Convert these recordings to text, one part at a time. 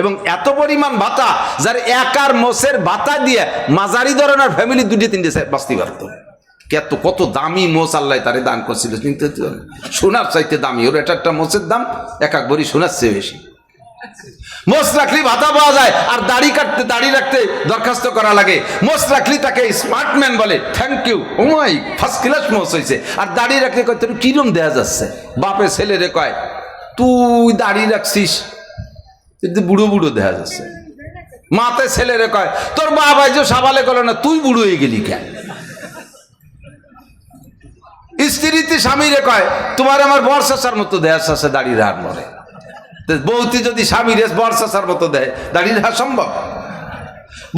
এবং এত পরিমাণ ভাতা যার একার মোষের ভাতা দিয়ে মাঝারি ধরনের ফ্যামিলি দুটি তিনটে বাঁচতে পারত। কত কত দামি মোষ আল্লাহ তারে দান করছিল, চিন্তা তো সোনার চাইতে দামি, ওর এটা একটা মোষের দাম, এক এক বড়ি সোনার চেয়ে বেশি। মোষ রাখলি ভাতা পাওয়া যায়, আর দাড়ি কাটতে, দাড়ি রাখতে দরখাস্ত করা লাগে। মোষ রাখলি তাকে স্মার্টম্যান বলে thank you oh my first class মোষ হয়েছে আর দাড়ি রাখলে কয়, তোর কিরম দেয়া যাচ্ছে? বাপে ছেলে রে কয়, তুই দাড়ি রাখছিস কিন্তু বুড়ো বুড়ো দেখা যাচ্ছে। মাতে ছেলে রে কয়, তোর বাবা যে সাবালে গেল না, তুই বুড়ো হয়ে গেলি কেন? স্ত্রীতে স্বামী রে কয়, তোমার আমার বর্ষাসার মতো দেয় শাসে দাড়ি রার মরে। বৌতি যদি স্বামী রে বর্ষাসার মতো দেয় দাঁড়িয়ে রাখা সম্ভব?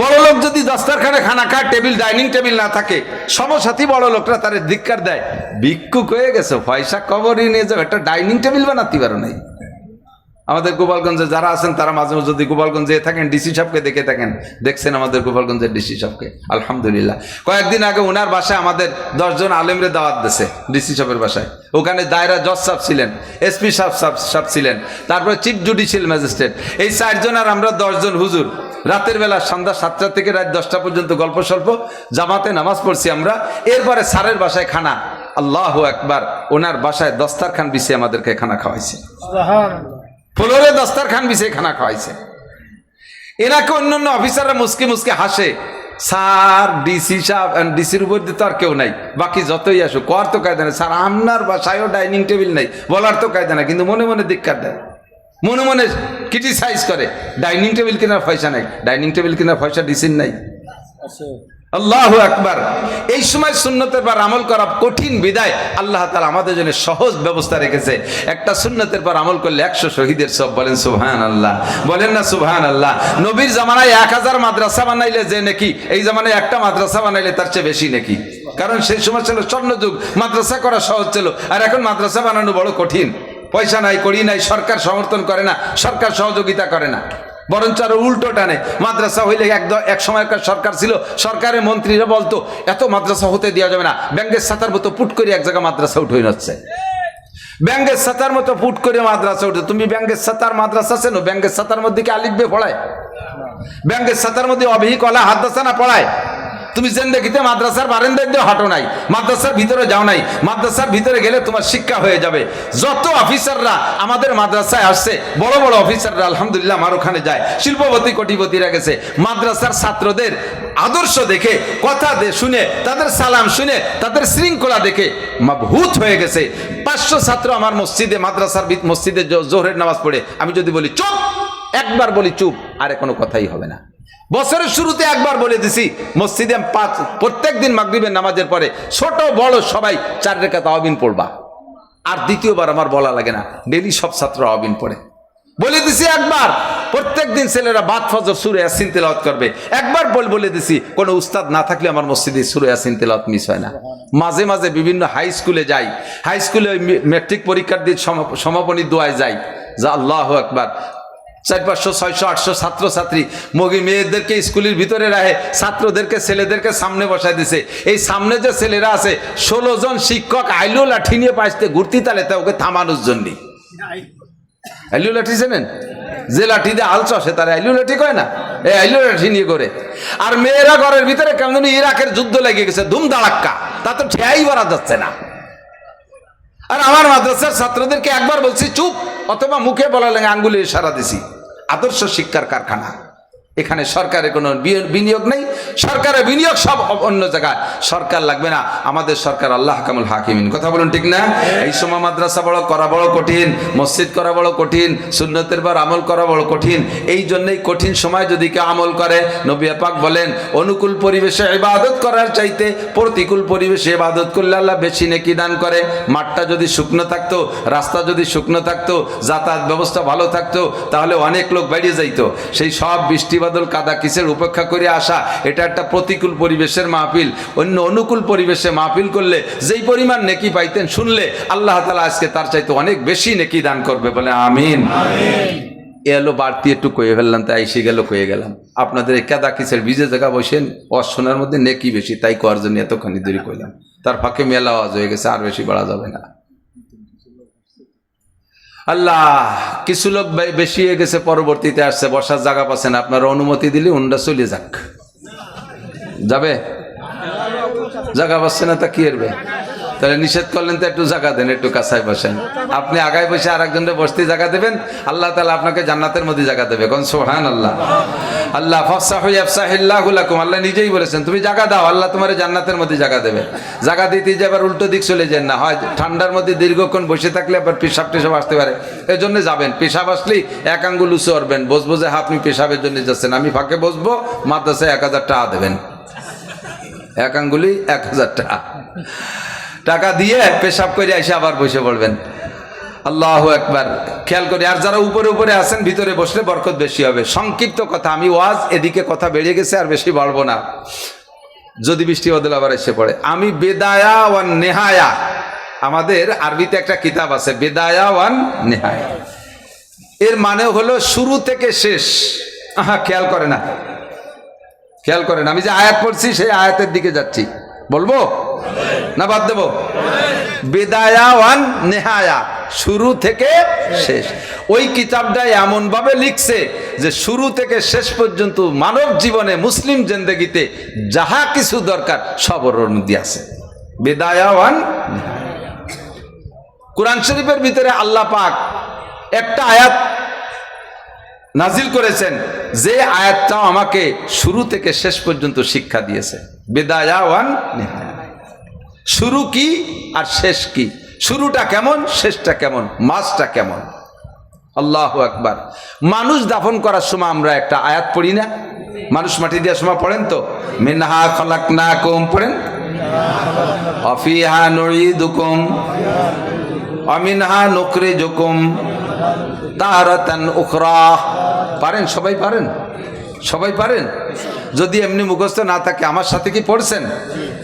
বড় লোক যদি দস্তারখানে খানা খায়, টেবিল, ডাইনিং টেবিল না থাকে, সমসাথী বড় লোকরা তার ধিক্কার দেয়, ভিক্ষুক হয়ে গেছে, পয়সা কবরই নিয়ে যাও, একটা ডাইনিং টেবিল বানাতে পারো নাই? আমাদের গোপালগঞ্জে যারা আছেন, তারা মাঝে মাঝে যদি গোপালগঞ্জে থাকেন, ডিসি সাহেবকে দেখে থাকেন। দেখছেন আমাদের গোপালগঞ্জের ডিসি সাহেবকে। আলহামদুলিল্লাহ। কয়েকদিন আগে ওনার বাসায় আমাদের দশজন আলেমরে দাওয়াত দিছে, ডিসি সাহেবের বাসায়। ওখানে দায়রা জজ সাহেব ছিলেন এসপি সাহেব সাহেব ছিলেন, তারপরে চিফ জুডিশিয়াল ম্যাজিস্ট্রেট। এই চারজন আর আমরা দশজন হুজুর। রাতের বেলা সন্ধ্যা সাতটা থেকে রাত দশটা পর্যন্ত গল্প স্বল্প, জামাতে নামাজ পড়ছি আমরা। এরপরে স্যারের বাসায় খানা। আল্লাহ একবার ওনার বাসায় দস্তার খান বিছিয়ে আমাদেরকে খানা খাওয়াইছে। ফ্লোরে দস্তার খান বিছিয়ে খানা খাওয়াইছে। এনাকে অন্যান্য অফিসাররা মুসকে মুসকে হাসে। স্যার, ডিসি সাহেব ডিসির উপর দিয়ে তো আর কেউ নাই। বাকি যতই আসুক কর তো কায়দা নেই। স্যার, আপনার বাসায়ও ডাইনিং টেবিল নেই, বলার তো কায়দা না কিন্তু মনে মনে ধিক্কার দেয়। মনে মনে ক্রিটিসাইজ করে, ডাইনিং টেবিল কেনার পয়সা নাই। ডাইনিং টেবিল কেনার পয়সা ডিসির নাই। আল্লাহ একবার এই সময় সুন্নতের পর আমল করা কঠিন বিদায় আল্লাহ তালা আমাদের জন্য সহজ ব্যবস্থা রেখেছে। একটা সুন্নতের পর আমল করলে একশো শহীদের সব বলেন সুবহান আল্লাহ বলেন না সুবহান আল্লাহ নবীর জামানায় এক হাজার মাদ্রাসা বানাইলে যে নাকি? এই জামানায় একটা মাদ্রাসা বানাইলে তার চেয়ে বেশি নাকি? কারণ সেই সময় ছিল স্বর্ণযুগ, মাদ্রাসা করা সহজ ছিল। আর এখন মাদ্রাসা বানানো বড় কঠিন। পয়সা নাই করি নাই, সরকার সমর্থন করে না, সরকার সহযোগিতা করে না। বরঞ্চ আরও উল্টো টানে। মাদ্রাসা হইলে এক এক সময়কার সরকার ছিল, সরকারের মন্ত্রীরা বলতো, এত মাদ্রাসা হতে দেওয়া যাবে না। ব্যাংকের সাতার মতো পুট করে এক জায়গায় মাদ্রাসা উঠে যাচ্ছে। ব্যাংকের সাঁতার মতো পুট করে মাদ্রাসা উঠে তুমি ব্যাংকের সাতার মাদ্রাসা চেনো ব্যাংকের সাতার মধ্যে কি আলিপবে পড়ায়? ব্যাংকের সাতার মধ্যে অভিহিক অলা হাদ্দাসা না পড়ায়? তুমি জেন্দেগিতে মাদ্রাসার বারেন্দায় দিয়ে হাঁটো নাই, মাদ্রাসার ভিতরে যাও নাই, মাদ্রাসার ভিতরে গেলে তোমার শিক্ষা হয়ে যাবে। যত অফিসাররা আমাদের মাদ্রাসায় আসছে, বড় বড় অফিসাররা আলহামদুলিল্লাহ আমার ওখানে যায়। শিল্পপতি, কোটিপতিরা গেছে। মাদ্রাসার ছাত্রদের আদর্শ দেখে, কথা শুনে, তাদের সালাম শুনে, তাদের শৃঙ্খলা দেখে ভূত হয়ে গেছে। পাঁচশো ছাত্র আমার মসজিদে, মাদ্রাসার মসজিদে জোহরের নামাজ পড়ে। আমি যদি বলি, চুপ! একবার বলি, চুপ! আরে কোনো কথাই হবে না। বছরের শুরুতে একবার বলে দিছি, মসজিদে পাঁচ প্রত্যেক দিন মাগরিবের নামাজের পরে ছোট, বড় সবাই চার রেখা তাওয়াবিন পড়বা। আর দ্বিতীয়বার আমার বলা লাগে না ডেলি সব ছাত্র আবিন পড়ে। বলে দিছি একবার প্রত্যেক দিন ছেলেরা বাদ ফজর সুরে আসিন তেলাওয়াত করবে। একবার বল, বলে দিছি, কোনো উস্তাদ না থাকলে আমার মসজিদে সুরে আসিন তেলাওয়াত মিস হয় না। মাঝে মাঝে বিভিন্ন হাই স্কুলে যাই হাই স্কুলে মেট্রিক পরীক্ষার সমা- সমাপনী দোয়ায় যাই। যা আল্লাহ একবার চার পাঁচশো ছয়শো, আটশো ছাত্রছাত্রী মগি মেয়েদেরকে স্কুলের ভিতরে রাখে, ছাত্রদেরকে ছেলেদেরকে সামনে বসায় দিছে। এই সামনে যে ছেলেরা আছে, ষোলো জন শিক্ষক আইলো লাঠি নিয়ে পাইতে ঘুরতি তালে তা ওকে থামানোর জন্যে। আইলু লাঠি চেনেন? যে লাঠি দিয়ে আল চষে, তারা আইলু লাঠি কয় না? এই আইলু লাঠি নিয়ে করে আর মেয়েরা ঘরের ভিতরে কেমন ইরাকের যুদ্ধ লেগে গেছে ধুম দাঁড়াক্কা তা তো ঠেয়াই বাড়া যাচ্ছে না। আর আমার মাদ্রাসার ছাত্রদেরকে একবার বলছি, চুপ, অথবা মুখে বলা লাগে আঙ্গুলে সারা দিছি। আদর্শ শিক্ষার কারখানা। এখানে সরকারের কোনো বিনিয়োগ নেই, সরকারের বিনিয়োগ সব অন্য জায়গায়। সরকার লাগবে না, আমাদের সরকার আল্লাহ কামুল হাকিমিন। কথা বলুন ঠিক না? এই সময় মাদ্রাসা বড়, করা বড় কঠিন, মসজিদ করা বড় কঠিন, সুন্নতের পর আমল করা বড় কঠিন। এই জন্যই কঠিন সময় যদি কেউ আমল করে, নবী পাক বলেন, অনুকূল পরিবেশে ইবাদত করার চাইতে প্রতিকূল পরিবেশে ইবাদত করলে আল্লাহ বেশি নেকি দান করে। মাঠটা যদি শুকনো থাকতো, রাস্তা যদি শুকনো থাকতো, যাতায়াত ব্যবস্থা ভালো থাকতো, তাহলে অনেক লোক বেরিয়ে যাইতো। সেই সব বৃষ্টি বাদল কাদা কিসের উপেক্ষা করে আসা? এটা একটা প্রতিকূল পরিবেশের মাহফিল। অন্য অনুকূল পরিবেশে মাহফিল করলে যেই পরিমাণ নেকি পাইতেন শুনলে আল্লাহ তালা আজকে তার চাইতে অনেক বেশি নেকি দান করবে বলে আমিন। এলো বাড়তি একটু কয়ে ফেললাম তাই এসে গেল কয়ে গেলাম। আপনাদের এই কাদা কিসের বীজে জায়গা বসেন অশোনার মধ্যে নেকি বেশি তাই করার জন্য এতখানি দেরি করলাম তার ফাঁকে মেলা আওয়াজ হয়ে গেছে আর বেশি বাড়া যাবে না। আল্লাহ, কিছু লোক বেশি হয়ে গেছে, পরবর্তীতে আসছে, বসার জায়গা পাচ্ছেন আপনারা অনুমতি দিলে উন্ডা চলে যাক। যাবে? জায়গা পাচ্ছে না তা কি করবে? তাহলে নিষেধ করলেন তো একটু জায়গা দেন একটু কাছায় বসেন। আপনি আগায় বসে আর একজনের বসতে জায়গা দেবেন আল্লাহ তালা আপনাকে জান্নাতের মধ্যে জায়গা দেবে। কোন সোহান আল্লাহ আল্লাহ ফসাহিল্লাহুলাকুম আল্লাহ নিজেই বলেছেন তুমি জায়গা দাও আল্লাহ তোমার জান্নাতের মধ্যে জায়গা দেবে। জায়গা দিতে যে আবার উল্টো দিক চলে যান না হয় ঠান্ডার মধ্যে দীর্ঘক্ষণ বসে থাকলে আবার পেশাব টেশাব আসতে পারে। এর জন্য যাবেন পেশাব আসলেই এক আঙ্গুল উঁচু করবেন বসবো যে হ্যাঁ, আপনি পেশাবের জন্য যাচ্ছেন আমি ফাঁকে বসবো মাদ্রাসায় এক হাজার টাকা দেবেন। এক আঙ্গুলি এক হাজার টাকা। টাকা দিয়ে পেশাব করে এসে আবার বসে পড়বেন। আল্লাহ একবার খেয়াল করি, আর যারা উপরে উপরে আছেন, ভিতরে বসলে বরকত বেশি হবে। সংক্ষিপ্ত কথা, আমি ওয়াজ এদিকে কথা বেড়ে গেছে, আর বেশি বাড়বো না। যদি বৃষ্টি বদল আবার এসে পড়ে। আমি বেদায়া ওয়ান নেহায়া। আমাদের আরবিতে একটা কিতাব আছে, বেদায়া ওয়ান নেহায়া। এর মানে হলো শুরু থেকে শেষ। আহা, খেয়াল করে না। খেয়াল করেন আমি যে আয়াত পড়ছি, সেই আয়াতের দিকে যাচ্ছি। বলব? না বাদ দেবো? বেদায়া ওয়ান নেহায়া। শুরু থেকে শেষ। ওই কিতাবটা এমন ভাবে লিখছে যে শুরু থেকে শেষ পর্যন্ত মানব জীবনে মুসলিম জেন্দেগিতে যাহা কিছু দরকার সব মধ্যে আছে। বেদায়া ওয়ান কোরআন শরীফের ভিতরে আল্লাহ পাক একটা আয়াত নাজিল করেছেন, যে আয়াতটাও আমাকে শুরু থেকে শেষ পর্যন্ত শিক্ষা দিয়েছে। বেদায়া ওয়ান। শুরু কি আর শেষ কি? শুরুটা কেমন, শেষটা কেমন মাসটা কেমন? আল্লাহ একবার মানুষ দাফন করার সময় আমরা একটা আয়াত পড়ি না? মানুষ মাটি দেওয়ার সময় পড়েন তো? মিনহা খলাক না কম পড়েন? অফিহা নুইদুকুম অমিনহা নকরে জুকুম তাহারাতান উখরা। পারেন? সবাই পারেন? সবাই পারেন? যদি এমনি মুখস্থ না থাকে, আমার সাথে কি পড়ছেন?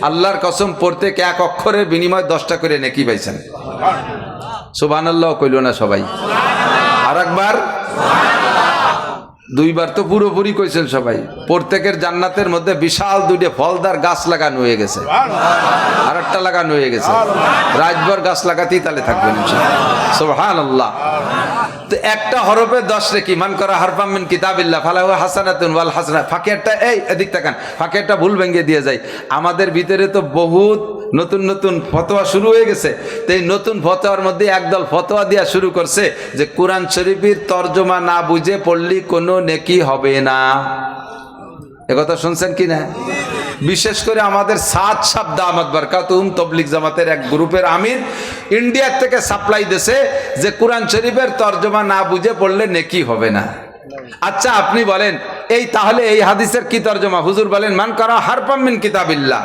আল্লাহর কসম পড়তে এক অক্ষরের বিনিময় দশটা করে নেকি পাইছেন? সুবান আল্লাহ কইল না সবাই। আর একবার দুইবার তো পুরোপুরি কইছেন সবাই। প্রত্যেকের জান্নাতের মধ্যে বিশাল দুইটা ফলদার গাছ লাগানো হয়ে গেছে। আর একটা লাগানো হয়ে গেছে। রাজভর গাছ লাগাতেই তাহলে থাকবেন সোহান আল্লাহ তো একটা হরফে দশ রেখি মান করা হারফামিন কিতাবিল্লাহ, ফালাহু হাসানাতুন ওয়াল হাসানা। ফাঁকিয়ারটা এই, এদিক তাকান ফাঁকিয়ারটা ভুল ভেঙে দিয়ে যায় আমাদের ভিতরে তো বহুত নতুন নতুন ফতোয়া শুরু হয়ে গেছে। তো এই নতুন ফতোয়ার মধ্যে একদল ফতোয়া দেওয়া শুরু করছে যে কোরআন শরীফের তর্জমা না বুঝে পড়লি কোনো নেকি হবে না। একথা শুনছেন কি না? বিশেষ করে আমাদের সাত শব্দ আহমদ বরকাতুম তবলিক জামাতের এক গ্রুপের আমির ইন্ডিয়ার থেকে সাপ্লাই দেশে যে কোরআন শরীফের তর্জমা না বুঝে পড়লে নেকি হবে না। আচ্ছা আপনি বলেন, এই তাহলে এই হাদিসের কি তর্জমা? হুজুর বলেন, মান করা হারপামিন কিতাবিল্লাহ।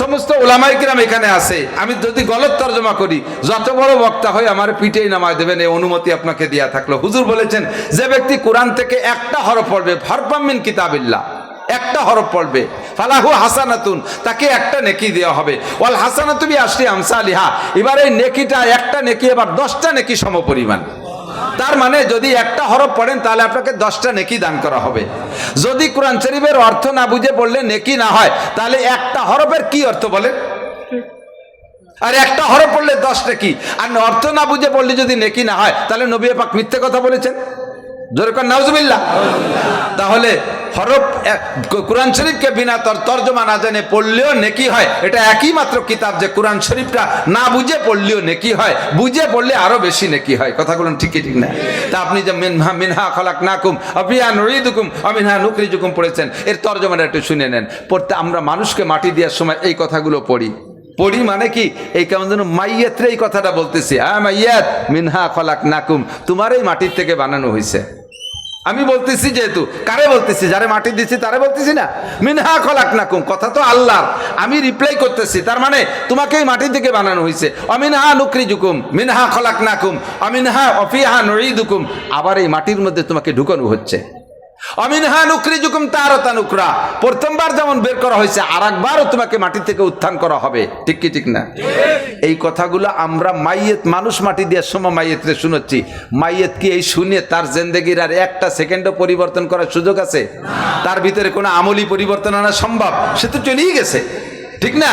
সমস্ত ওলামাই কিরাম এখানে আছে। আমি যদি গলত তর্জমা করি, যত বড় বক্তা হয় আমার পিঠেই নামায় দেবেন, এই অনুমতি আপনাকে দেয়া থাকল। হুজুর বলেছেন, যে ব্যক্তি কোরআন থেকে একটা হরফ পড়বে হারপামিন কিতাবিল্লাহ। একটা হরফ পড়বে। ফালাহু হাসানাতুন, তাকে একটা নেকি দেওয়া হবে। ওয়াল হাসানাতুবি আসলি আমসা আলিহা এবার এই নেকিটা একটা নেকি, এবার দশটা নেকি সমপরিমাণ। তার মানে যদি একটা হরফ পড়েন, তাহলে আপনাকে দশটা নেকি দান করা হবে। যদি কোরআন শরীফের অর্থ না বুঝে পড়লে নেকি না হয়, তাহলে একটা হরফের কি অর্থ বলে? আর একটা হরফ পড়লে দশ নেকি। আর অর্থ না বুঝে পড়লে যদি নেকি না হয়, তাহলে নবী পাক মিথ্যে কথা বলেছেন। যেরকম নাউজুবিল্লাহ। তাহলে হরফ কোরআন শরীফকে বিনা তর, তর্জমা না জানে পড়লেও নেকি হয়। এটা একই মাত্র কিতাব যে কোরআন শরীফটা না বুঝে পড়লেও নেকি হয়। বুঝে পড়লে বেশি নেকি হয়। কথাগুলো ঠিকই ঠিক না। তা আপনি যে মিনহা মিনহা খলাক নাকুম অমিনহা পড়েছেন, এর তর্জমাটা একটু শুনে নেন। পড়তে আমরা মানুষকে মাটি দেওয়ার সময় এই কথাগুলো পড়ি। পড়ি মানে কি? এই কেমন যেন মাইয়াত্রে এই কথাটা বলতেছি। হ্যাঁ মাইয়াত, মিনহা খলাক নাকুম তোমার এই মাটির থেকে বানানো হয়েছে আমি বলতেছি যেহেতু, কারে বলতেছি? যারে মাটি দিচ্ছি তারে বলতেছি না? মিনহা খলাক নাকুম কথা তো আল্লাহর। আমি রিপ্লাই করতেছি, তার মানে তোমাকে এই মাটি থেকে বানানো হয়েছে অমিনহা নুকরি জুকুম মিনহা খলাক নাকুম অমিনহা অফিহা নড়িদুকুম আবার এই মাটির মধ্যে তোমাকে ঢুকানো হচ্ছে। অমিনহা নুকরি জুকুম তারতা নুকরা প্রথমবার যেমন বের করা হয়েছে আর একবারও তোমাকে মাটি থেকে উত্থান করা হবে। ঠিক কি, ঠিক না? এই কথাগুলো আমরা মাইয়েত, মানুষ মাটি দেওয়ার সময় মাইয়েতরে শুনেছি। মাইয়েত কি এই শুনে তার জেন্দেগির আর একটা সেকেন্ডও পরিবর্তন করার সুযোগ আছে? তার ভিতরে কোনো আমলি পরিবর্তন আনা সম্ভব? সে তো চলেই গেছে। ঠিক না?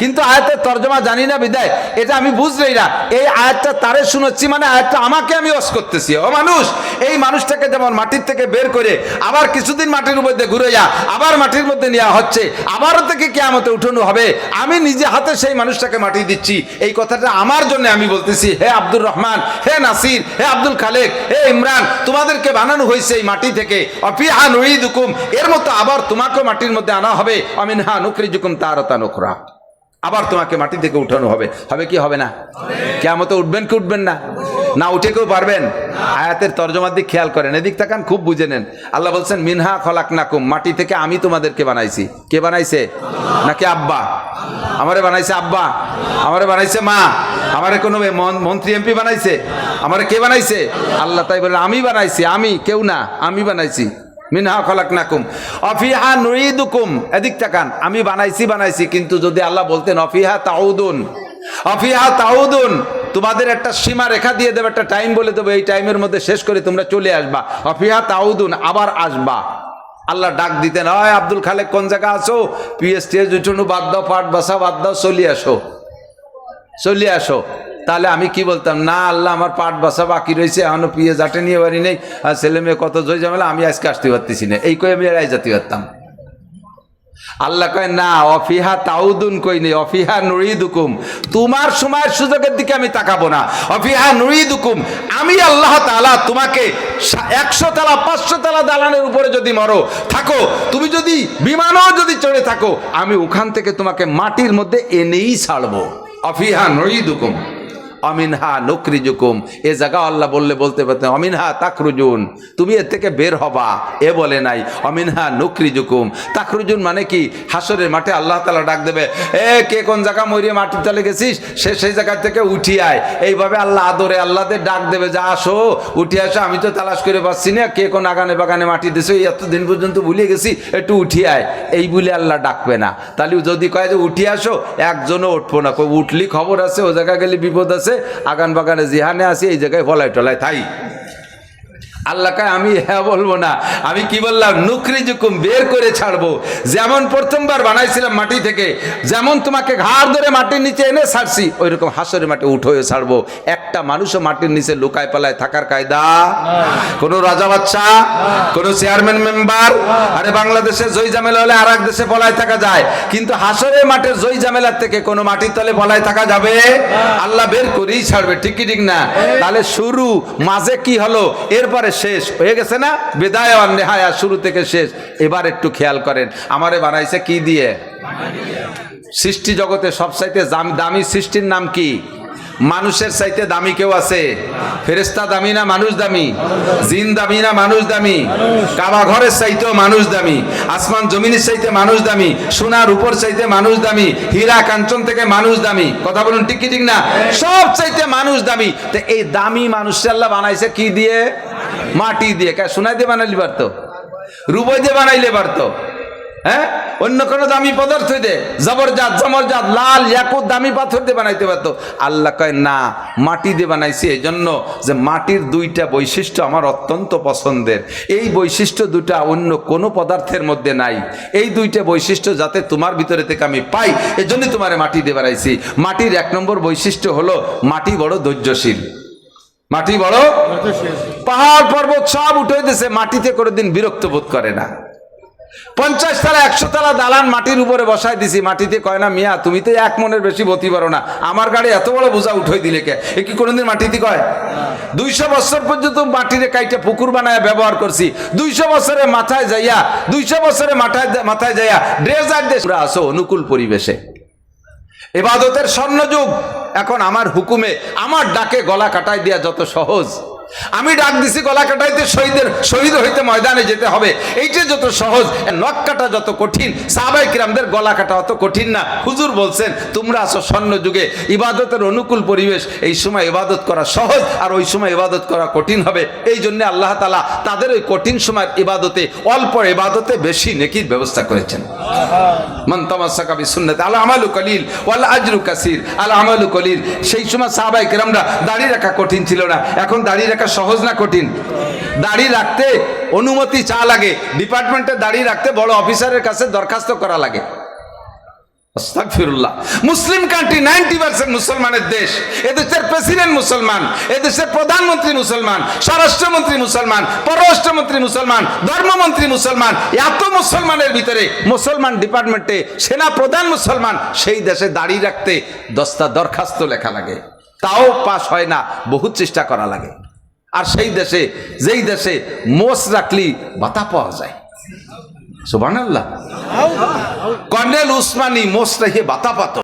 কিন্তু আয়াতের তর্জমা জানি না বিদায়। এটা আমি বুঝলেই না। এই আয়াতটা তারে শুনেছি মানে আয়াতটা আমাকে আমি অস করতেছি। ও মানুষ, এই মানুষটাকে যেমন মাটির থেকে বের করে আবার কিছুদিন মাটির মধ্যে ঘুরে যা, আবার মাটির মধ্যে নেওয়া হচ্ছে আবারও থেকে কেয়ামতে উঠানো হবে। আমি নিজে হাতে সেই মানুষটাকে মাটি দিচ্ছি। এই কথাটা আমার জন্য আমি বলতেছি, হে আব্দুর রহমান, হে নাসির, হে আব্দুল খালেক, হে ইমরান, তোমাদেরকে বানানো হয়েছে এই মাটি থেকে। অফিহা নুইদুকুম এর মতো আবার তোমাকে মাটির মধ্যে আনা হবে। অমিনহা নুকরিজুকুম তারতা নুকরা আবার তোমাকে মাটি থেকে উঠানো হবে। হবে কি হবে না? কেমতে উঠবেন কি উঠবেন না? না উঠে কেউ পারবেন? আয়াতের তর্জমার দিক খেয়াল করেন। এদিক তাকান, খুব বুঝে নেন। আল্লাহ বলছেন, মিনহা খলাক নাকুম মাটি থেকে আমি তোমাদেরকে বানাইছি। কে বানাইছে? নাকি আব্বা? আমারে বানাইছে আব্বা? আমারে বানাইছে মা? আমারে কোনো মন- মন্ত্রী, এমপি বানাইছে? আমারে কে বানাইছে? আল্লাহ তাই বলে, আমি বানাইছি, আমি, কেউ না, আমি বানাইছি। মিনহা খলাক নাকুম অফিহা নুইদুকুম এদিক তাকান, আমি বানাইছি বানাইছি, কিন্তু যদি আল্লাহ বলতেন, অফিহা তাউদুন। অফিহা তাউদুন। তোমাদের একটা সীমা রেখা দিয়ে দেবে, একটা টাইম বলে দেবো, এই টাইমের মধ্যে শেষ করে তোমরা চলে আসবা। অফিহা তাউদুন, আবার আসবা। আল্লাহ ডাক দিতেন হয় আব্দুল খালেক, কোন জায়গা আছো? পিএসটিএস উঠুনু বাদ দাও, পাট বাসা বাদ দাও, চলে আসো। চলে আসো। তাহলে আমি কি বলতাম? না, আল্লাহ আমার পাট বাসা বাকি রয়েছে এখনও পিয়ে জাটে নিয়ে বাড়ি নেই, আর ছেলে মেয়ে কত জয় ঝামেলা, আমি আজকে আসতে পারতেছি না। এই কয়ে আমি এড়াই যেতে পারতাম। আল্লাহ কয়, না, অফিহা তাউদুন কই নেই, অফিহা নুরিদুকুম তোমার সময়ের সুযোগের দিকে আমি তাকাবো না। অফিহা নুরিদুকুম আমি আল্লাহ তাআলা তোমাকে একশো তালা, পাঁচশো তালা দালানের উপরে যদি মরো, থাকো। তুমি যদি বিমানও যদি চড়ে থাকো, আমি ওখান থেকে তোমাকে মাটির মধ্যে এনেই ছাড়বো। অফিহা নুরিদুকুম অমিনহা নকরিজুকুম এ জায়গা আল্লাহ বললে, বলতে পারতেন অমিন হা তাকরুজুন তুমি এর থেকে বের হবা। এ বলে নাই, অমিনহা নকরিজুকুম তাকরুজুন মানে কি? হাসরের মাঠে আল্লাহ তালা ডাক দেবে, এ, কে কোন জায়গা মরিয়ে মাটির তলে গেছিস? সে, সেই জায়গা থেকে উঠি আয়। এইভাবে আল্লাহ আদরে আল্লাহদের ডাক দেবে, যা, আসো, উঠে আসো, আমি তো তালাশ করে পাচ্ছি না, কে কোন আগানে বাগানে মাটি দিছো এতদিন পর্যন্ত ভুলে গেছি, একটু উঠি আয়। এই বলে আল্লাহ ডাকবে না। তাহলে যদি কয় যে, উঠি আসো, একজনও উঠবো না। উঠলি খবর আছে, ও জায়গা গেলে বিপদ আছে। আগান বাগানে জিহানে আছে এই জায়গায় ফলাই টলাই থাই। আল্লাহ কয়, আমি হ্যাঁ বলব না। আমি কি বললাম? নুকরি জুকুম বের করে ছাড়বো। যেমন প্রথমবার বানাইছিলাম মাটি থেকে, যেমন তোমাকে ঘাড় ধরে মাটির নিচে এনে ছাড়ছি ওই রকম হাসরে মাটি উঠোয়ে ছাড়বো। একটা মানুষও মাটির নিচে লুকায় পালায় থাকার কায়দা? কোনো রাজা বাচ্চা? কোনো চেয়ারম্যান মেম্বার? আরে বাংলাদেশে জয় জামেলা হলে আর দেশে পলায় থাকা যায়। কিন্তু হাসরের মাঠের জয় জামেলার থেকে কোনো মাটির তলে পলায় থাকা যাবে? আল্লাহ বের করেই ছাড়বে, ঠিক কি ঠিক না? তাহলে শুরু, মাঝে কি হলো? এরপরে শেষ। হয়ে গেছে না? বেদায় নেহায়া শুরু থেকে শেষ। এবার একটু খেয়াল করেন, আমারে বানাইছে কি দিয়ে? সৃষ্টি জগতে সবচাইতে দাম- সৃষ্টির নাম কি? মানুষের চাইতে দামি কেউ আছে? ফেরেস্তা দামি না মানুষ দামি? জিন দামি না মানুষ দামি? কাবা ঘরের চাইতেও মানুষ দামি। আসমান জমিনের চাইতে মানুষ দামি। সোনার উপর চাইতে মানুষ দামি। হীরা কাঞ্চন থেকে মানুষ দামি। কথা বলুন ঠিক কি ঠিক না? সব চাইতে মানুষ দামি। তো এই দামি মানুষ আল্লাহ বানাইছে কি দিয়ে? মাটি দিয়ে। কে সোনা দিয়ে বানাইলে পারতো? রুবই দিয়ে বানাইলে পারতো? হ্যাঁ? অন্য কোনো দামি পদার্থ দে জবরজাত, জমরজাত, লাল ইয়াকুত দামি পাথর দিয়ে বানাইতে পারতো। আল্লাহ কয়, না, মাটি দিয়ে বানাইছি এই জন্য যে মাটির দুইটা বৈশিষ্ট্য আমার অত্যন্ত পছন্দের। এই বৈশিষ্ট্য দুটা অন্য কোনো পদার্থের মধ্যে নাই। এই দুইটা বৈশিষ্ট্য যাতে তোমার ভিতরে থেকে আমি পাই এই জন্যই তোমারে মাটি দিয়ে বানাইছি। মাটির এক নম্বর বৈশিষ্ট্য হলো মাটি বড় ধৈর্যশীল। মাটি বড় পাহাড় পর্বত সব উঠে দিছে, মাটিতে কোনোদিন বিরক্ত বোধ করে না। পঞ্চাশ তালা, একশো তালা দালান মাটির উপরে বসাই দিছি, মাটিতে কয় না, মিয়া, তুমি তো এক মনের বেশি বতি পারো না। আমার গাড়ি এত বড় বোঝা উঠোই দিলে কে? এ কি কোনোদিন মাটিতে কয়? দুইশো বছর পর্যন্ত মাটিরে কাইটে পুকুর বানায় ব্যবহার করছি। দুইশো বছরে মাথায় যাইয়া, দুইশো বছরে মাথায় মাথায় যাইয়া ড্রেজার দেশ আসো অনুকূল পরিবেশে। এবাদতের স্বর্ণযুগ। এখন আমার হুকুমে, আমার ডাকে গলা কাটাই দেওয়া যত সহজ। আমি ডাক দিছি, গলা কাটাইতে শহীদের, শহীদ হইতে ময়দানে যেতে হবে। এইটা যত সহজ, নখ কাটা যত কঠিন সাহাবাই কিরামদের গলা কাটা অত কঠিন না। হুজুর বলছেন, তোমরা আসো স্বর্ণ যুগে, ইবাদতের অনুকূল পরিবেশ, এই সময় ইবাদত করা সহজ আর ওই সময় ইবাদত করা কঠিন হবে। এই জন্য আল্লাহ তালা তাদের ওই কঠিন সময়ের ইবাদতে অল্প ইবাদতে বেশি নেকির ব্যবস্থা করেছেন। মান বিসুন্নাত আল আমালু কলিল, ওয়াল আজরু কাসির, আল আমালু কলিল। সেই সময় সাহাবাই কেরামরা দাড়ি রাখা কঠিন ছিল না, এখন দাড়ি রাখা সহজ না কঠিন? দাড়ি রাখতে অনুমতি চা লাগে। ডিপার্টমেন্টে দাড়ি রাখতে বড় অফিসারের কাছে দরখাস্ত করা লাগে। মুসলিম কান্ট্রি নাইনটি পার্সেন্ট মুসলমানের দেশ। এদেশের প্রেসিডেন্ট মুসলমান, এদেশের প্রধানমন্ত্রী মুসলমান, স্বরাষ্ট্রমন্ত্রী মুসলমান, পররাষ্ট্রমন্ত্রী মুসলমান, ধর্মমন্ত্রী মুসলমান, এত মুসলমানের ভিতরে মুসলমান ডিপার্টমেন্টে সেনা প্রধান মুসলমান, সেই দেশে দাঁড়িয়ে রাখতে দশটা দরখাস্ত লেখা লাগে। তাও পাস হয় না বহু চেষ্টা করা লাগে। আর সেই দেশে, যেই দেশে মোষ রাখলি, বাতা পাওয়া যায়। সুবান আল্লাহ কর্নেল উসমানী মোষ রেখে বাতা পাত।